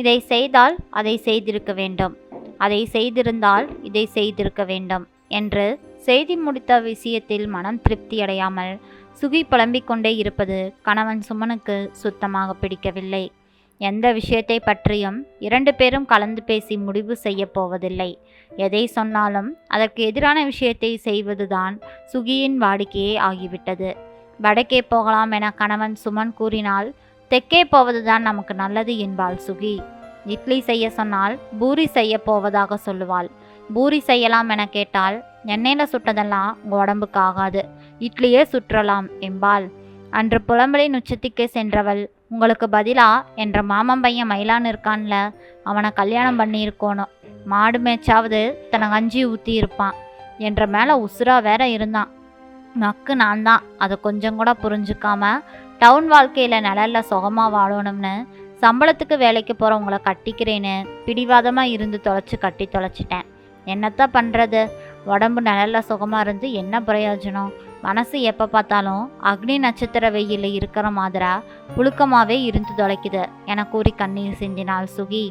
இதை செய்தால் அதை செய்திருக்க வேண்டும். அதை செய்திருந்தால் இதை செய்திருக்க வேண்டும் என்று செய்தி முடித்த விஷயத்தில் மனம் திருப்தியடையாமல் சுகி புலம்பிக் கொண்டே இருப்பது கணவன் சுமனுக்கு சுத்தமாக பிடிக்கவில்லை. எந்த விஷயத்தை பற்றியும் இரண்டு பேரும் கலந்து பேசி முடிவு செய்ய போவதில்லை. எதை சொன்னாலும் அதற்கு எதிரான விஷயத்தை செய்வதுதான் சுகியின் வாடிக்கையே ஆகிவிட்டது. வடக்கே போகலாம் என கணவன் சுமன் கூறினால் தெக்கே போவதுதான் நமக்கு நல்லது என்பாள் சுகி. இட்லி செய்ய சொன்னால் பூரி செய்ய போவதாக சொல்லுவாள். பூரி செய்யலாம் என கேட்டால் எண்ணெயில் சுட்டதெல்லாம் உடம்புக்கு ஆகாது. இட்லியே சுற்றலாம் என்பாள். அன்று புலம்பலின் உச்சத்திற்கு சென்றவள் உங்களுக்கு பதிலா என்ற மாமன் பையன் மயிலான் இருக்கான்ல அவனை கல்யாணம் பண்ணியிருக்கோணும் மாடு மேய்ச்சாவது தன்னை கஞ்சி ஊற்றி இருப்பான் என்ற மேலே உசுரா வேற இருந்தான். மக்கு நான் தான் அதை கொஞ்சம் கூட புரிஞ்சுக்காம டவுன் வாழ்க்கையில் நிழல்ல சுகமாக வாழணும்னு சம்பளத்துக்கு வேலைக்கு போகிறவங்கள கட்டிக்கிறேன்னு பிடிவாதமாக இருந்து தொலைச்சி கட்டி தொலைச்சிட்டேன். என்னத்தான் பண்ணுறது உடம்பு நல்ல சுகமாக இருந்து என்ன பிரயோஜனம்? மனசு எப்போ பார்த்தாலும் அக்னி நட்சத்திர வெயிலில் இருக்கிற மாதிரா புழுக்கமாகவே இருந்து தொலைக்குது என கூறி கண்ணீர் சிந்தினாள் சுகி.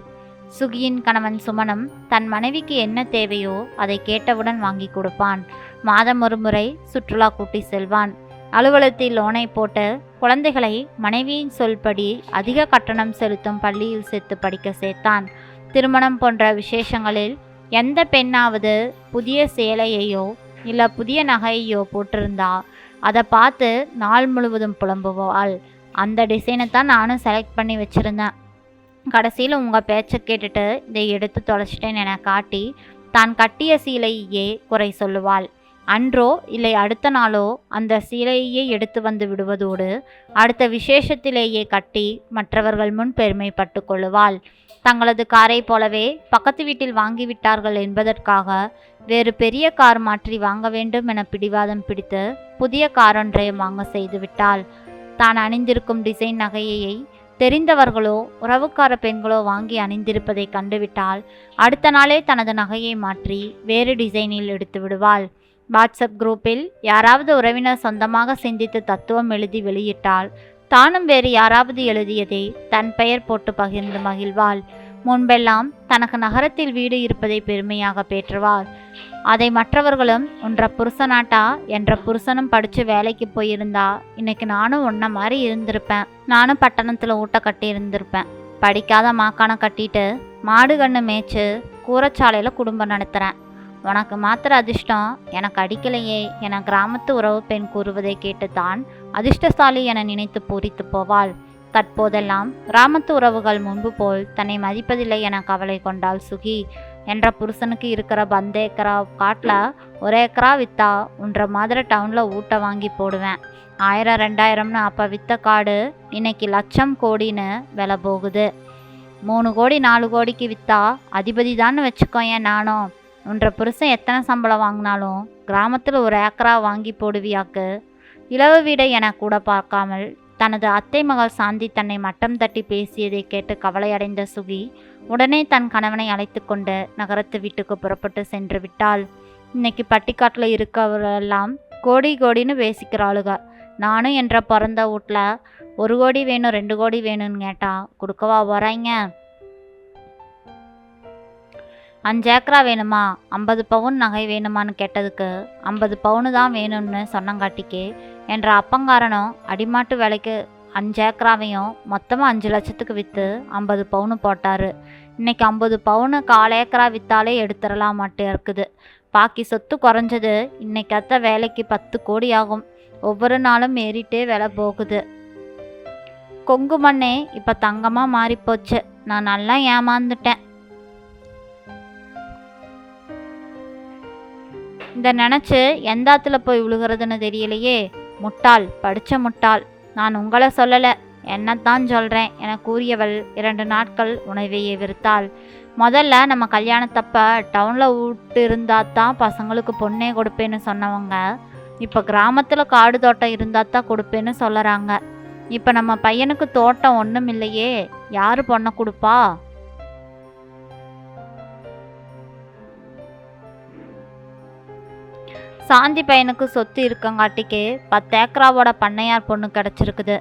சுகியின் கணவன் சுமனம் தன் மனைவிக்கு என்ன தேவையோ அதை கேட்டவுடன் வாங்கி கொடுப்பான். மாதம் ஒரு முறை சுற்றுலா கூட்டி செல்வான். அலுவலகத்தில் லோனை போட்டு குழந்தைகளை மனைவியின் சொல்படி அதிக கட்டணம் செலுத்தும் பள்ளியில் சேர்த்து படிக்க சேர்த்தான். திருமணம் போன்ற விசேஷங்களில் எந்த பெண்ணாவது புதிய சேலையையோ இல்லை புதிய நகையையோ போட்டிருந்தா அதை பார்த்து நாள் முழுவதும் புலம்புவாள். அந்த டிசைனை தான் நானும் செலக்ட் பண்ணி வச்சுருந்தேன். கடைசியில் உங்கள் பேச்சை கேட்டுட்டு இதை எடுத்து தொலைச்சிட்டேன் என காட்டி தான் கட்டிய சீலையே குறை சொல்லுவாள். அன்றோ இல்லை அடுத்த நாளோ அந்த சீலையே எடுத்து வந்து விடுவதோடு அடுத்த விசேஷத்திலேயே கட்டி மற்றவர்கள் முன் பெருமைப்பட்டு கொள்ளுவாள். தங்களது காரை போலவே பக்கத்து வீட்டில் வாங்கிவிட்டார்கள் என்பதற்காக வேறு பெரிய கார் மாற்றி வாங்க வேண்டும் என பிடிவாதம் பிடித்து புதிய காரொன்றையும் வாங்க செய்துவிட்டாள் தான் அணிந்திருக்கும் டிசைன் நகையை தெரிந்தவர்களோ உறவுக்கார பெண்களோ வாங்கி அணிந்திருப்பதை கண்டுவிட்டால் அடுத்த நாளே தனது நகையை மாற்றி வேறு டிசைனில் எடுத்து விடுவாள். வாட்ஸ்அப் குரூப்பில் யாராவது உறவினர் சொந்தமாக சிந்தித்து தத்துவம் எழுதி வெளியிட்டால் தானும் வேறு யாராவது எழுதியதை தன் பெயர் போட்டு பகிர்ந்து மகிழ்வாள். முன்பெல்லாம் தனக்கு நகரத்தில் வீடு இருப்பதை பெருமையாக பேற்றுவார். அதை மற்றவர்களும் உன்ற புருஷனாட்டா? என்ற புருஷனும் படித்து வேலைக்கு போயிருந்தா? இன்னைக்கு நானும் உன்ன மாதிரி இருந்திருப்பேன். நானும் பட்டணத்தில் ஊட்ட கட்டி இருந்திருப்பேன். படிக்காத மாக்கான கட்டிட்டு மாடு கண்ணு மேய்ச்சு கூரச்சாலையில் குடும்பம் நடத்துகிறேன் உனக்கு மாத்திர அதிர்ஷ்டம் எனக்கு அடிக்கலையே என கிராமத்து உறவு பெண் கூறுவதை கேட்டுத்தான் அதிர்ஷ்டசாலி என நினைத்து பூரித்து போவாள். தற்போதெல்லாம் கிராமத்து உறவுகள் முன்பு போல் தன்னை மதிப்பதில்லை என கவலை கொண்டாள் சுகி. என்ற புருஷனுக்கு இருக்கிற பந்த ஏக்கரா காட்டில் ஒரு ஏக்கரா வித்தா உன்ற மாதிரி டவுனில் ஊட்ட வாங்கி போடுவேன். ஆயிரம் ரெண்டாயிரம்னு அப்போ வித்த காடு இன்னைக்கு லட்சம் கோடின்னு விலை போகுது. மூணு கோடி நாலு கோடிக்கு வித்தா அதிபதி தான் வச்சுக்கோயேன் நானும். உன்ற புருஷன் எத்தனை சம்பளம் வாங்கினாலும் கிராமத்தில் ஒரு ஏக்கரா வாங்கி போடுவியாக்கு. இளவு வீடை என கூட பார்க்காமல் தனது அத்தை மகள் சாந்தி தன்னை மட்டம் தட்டி பேசியதை கேட்டு கவலையடைந்த சுகி உடனே தன் கணவனை அழைத்து கொண்டு நகரத்து வீட்டுக்கு புறப்பட்டு சென்று விட்டாள். இன்னைக்கு பட்டிக்காட்டில் இருக்கவரெல்லாம் கோடி கோடின்னு பேசிக்கிறாளுக. நானும் என்ற பிறந்த வீட்டில் ஒரு கோடி வேணும் ரெண்டு கோடி வேணும்னு கேட்டா கொடுக்கவா போகிறாய்ங்க அஞ்சு ஏக்கரா வேணுமா? ஐம்பது பவுன் நகை வேணுமான்னு கேட்டதுக்கு ஐம்பது பவுனு தான் வேணும்னு சொன்னங்காட்டிக்கு என்ற அப்பங்காரனும் அடிமாட்டு வேலைக்கு அஞ்சு ஏக்கராவையும் மொத்தமாக அஞ்சு லட்சத்துக்கு விற்று ஐம்பது பவுனு போட்டார். இன்னைக்கு ஐம்பது பவுனு கால் ஏக்கரா விற்றாலே எடுத்துடலாம் மாட்டே இருக்குது. பாக்கி சொத்து குறைஞ்சது இன்னைக்கு அத்த வேலைக்கு பத்து கோடி ஆகும். ஒவ்வொரு நாளும் ஏறிட்டே விலை போகுது. கொங்கு மண்ணே இப்போ தங்கமாக மாறிப்போச்சு. நான் நல்லா ஏமாந்துட்டேன். இந்த நினச்சி எந்த ஆத்துல போய் விழுகிறதுன்னு தெரியலையே. முட்டாள் படித்த முட்டாள். நான் உங்களை சொல்லலை. என்னத்தான் சொல்கிறேன் என கூறியவள் இரண்டு நாட்கள் உணவையை வெறுத்தாள் முதல்ல நம்ம கல்யாணத்தப்ப டவுனில் விட்டு இருந்தால் தான் பசங்களுக்கு பொண்ணே கொடுப்பேன்னு சொன்னவங்க இப்போ கிராமத்தில் காடு தோட்டம் இருந்தால் தான் கொடுப்பேன்னு சொல்லுறாங்க. இப்போ நம்ம பையனுக்கு தோட்டம் ஒன்றும் இல்லையே. யார் பொண்ணை கொடுப்பா? சாந்தி பையனுக்கு சொத்து இருக்கங்காட்டிக்கு பத்து ஏக்கராவோட பண்ணையார் பொண்ணு கிடச்சிருக்குது.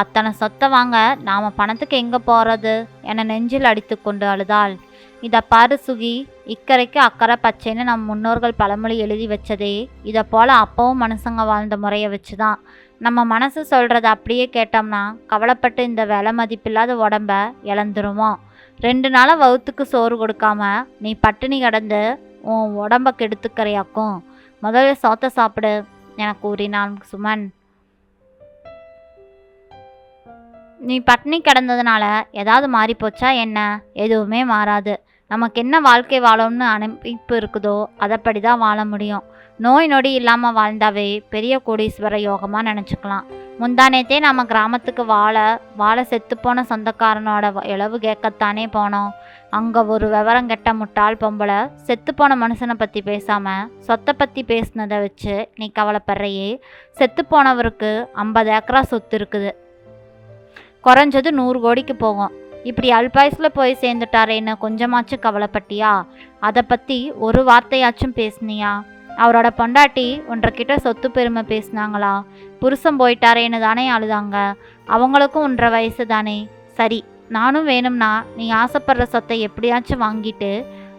அத்தனை சொத்தை வாங்க நாம் பணத்துக்கு எங்கே போகிறது என நெஞ்சில் அடித்து கொண்டு அழுதாள். இதை பாரு சுகி இக்கரைக்கு அக்கறை பச்சைன்னு நம் முன்னோர்கள் பழமொழி எழுதி வச்சதே இதை போல் அப்பவும் மனுஷங்க வாழ்ந்த முறையை வச்சு தான் நம்ம மனசு சொல்கிறத அப்படியே கேட்டோம்னா கவலைப்பட்டு இந்த விலை மதிப்பில்லாத உடம்ப இழந்துருவோம் ரெண்டு நாளாக வவுத்துக்கு சோறு கொடுக்காம நீ பட்டினி கிடந்து உன் உடம்ப கெடுத்துக்கிறையாக்கும் முதல்ல சோத்த சாப்பிடு. என கூறினான் சுமன். நீ பட்டினி கிடந்ததுனால ஏதாவது மாறிப்போச்சா என்ன? எதுவுமே மாறாது. நமக்கு என்ன வாழ்க்கை வாழணும்னு அனுப்பிப்பு இருக்குதோ அதைப்படி தான் வாழ முடியும். நோய் நொடி இல்லாமல் வாழ்ந்தாவே பெரிய கோடீஸ்வர யோகமாக நினச்சிக்கலாம். முந்தானேத்தே நம்ம கிராமத்துக்கு வாழ வாழ செத்துப்போன சொந்தக்காரனோட வ- இளவு கேட்கத்தானே போனோம். அங்கே ஒரு விவரம் கெட்ட முட்டாள் பொம்பளை செத்துப்போன மனுஷனை பற்றி பேசாமல் சொத்தை பற்றி பேசுனதை வச்சு நீ கவலைப்படுறையே? செத்துப்போனவருக்கு ஐம்பது ஏக்கரா சொத்து இருக்குது. குறைஞ்சது நூறு கோடிக்கு போகும். இப்படி அல்பாயஸில் போய் சேர்ந்துட்டாரேன்னு கொஞ்சமாச்சும் கவலைப்பட்டியா? அதை பற்றி ஒரு வார்த்தையாச்சும் பேசுனியா? அவரோட பொண்டாட்டி ஒன்றரை சொத்து பெருமை பேசுனாங்களா? புருஷன் போயிட்டாரேன்னு தானே அழுதாங்க. அவங்களுக்கும் ஒன்றரை வயசு தானே. சரி நானும் வேணும்னா நீ ஆசைப்படுற சொத்தை எப்படியாச்சும் வாங்கிட்டு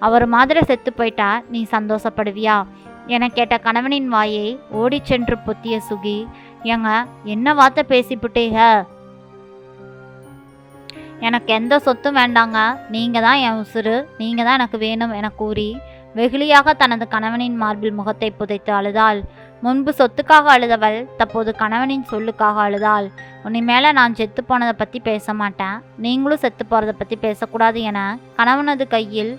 அவர் மாதிரி செத்து போயிட்டா நீ சந்தோஷப்படுவியா? என கேட்ட கணவனின் வாயை ஓடிச் சென்று பொத்திய சுகி ஏங்க என்ன வார்த்தை பேசிப்புட்டீங்க? எனக்கு எந்த சொத்தும் வேண்டாங்க. நீங்கள் தான் என் உசுரு நீங்கள் தான் எனக்கு வேணும் என கூறி வெகுளியாக தனது கணவனின் மார்பில் முகத்தை புதைத்து அழுதாள். முன்பு சொத்துக்காக அழுதவள் தற்போது கணவனின் சொல்லுக்காக அழுதாள். உன்னை மேலே நான் செத்து போனதை பற்றி பேச மாட்டேன். நீங்களும் செத்து போகிறத பற்றி பேசக்கூடாது என கணவனது கையில்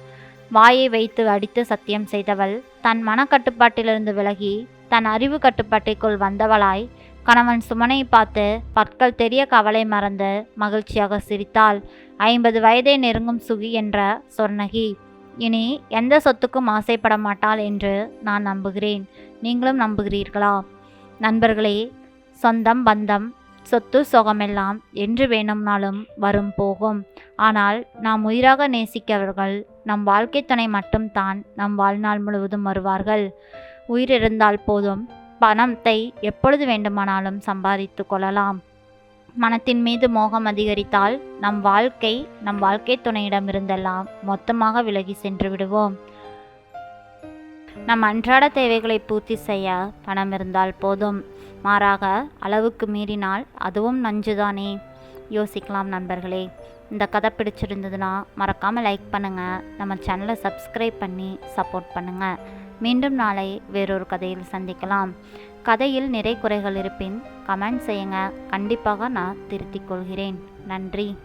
வாயை வைத்து அடித்து சத்தியம் செய்தவள். தன் மனக்கட்டுப்பாட்டிலிருந்து விலகி தன் அறிவு கட்டுப்பாட்டிற்குள் வந்தவளாய் கணவன் சுமனை பார்த்து பற்கள் தெரிய கவலை மறந்து மகிழ்ச்சியாக சிரித்தாள். ஐம்பது வயதை நெருங்கும் சுகி என்ற சொர்ணகி. இனி எந்த சொத்துக்கும் ஆசைப்பட மாட்டாள் என்று நான் நம்புகிறேன். நீங்களும் நம்புகிறீர்களா? நண்பர்களே சொந்தம் பந்தம் சொத்து சுகமெல்லாம் என்று வேணும்னாலும் வரும் போகும். ஆனால் நாம் உயிராக நேசிக்கவர்கள் நம் வாழ்க்கை துணை மட்டும்தான் நம் வாழ்நாள் முழுவதும் வருவார்கள். உயிர் இருந்தால் போதும் பணத்தை எப்பொழுது வேண்டுமானாலும் சம்பாதித்து கொள்ளலாம். மனத்தின் மீது மோகம் அதிகரித்தால் நம் வாழ்க்கை நம் வாழ்க்கை துணையிடமிருந்தெல்லாம் மொத்தமாக விலகி சென்று விடுவோம். நம் அன்றாட தேவைகளை பூர்த்தி செய்ய பணம் இருந்தால் போதும். மாறாக அளவுக்கு மீறினால் அதுவும் நஞ்சுதானே? யோசிக்கலாம் நண்பர்களே. இந்த கதை பிடிச்சிருந்ததுன்னா மறக்காமல் லைக் பண்ணுங்கள் நம்ம சேனலை சப்ஸ்கிரைப் பண்ணி சப்போர்ட் பண்ணுங்கள் மீண்டும் நாளை வேறொரு கதையில் சந்திக்கலாம். கதையில் நிறை குறைகள் இருப்பின் கமெண்ட் செய்யுங்க. கண்டிப்பாக நான் திருத்திக் கொள்கிறேன். நன்றி.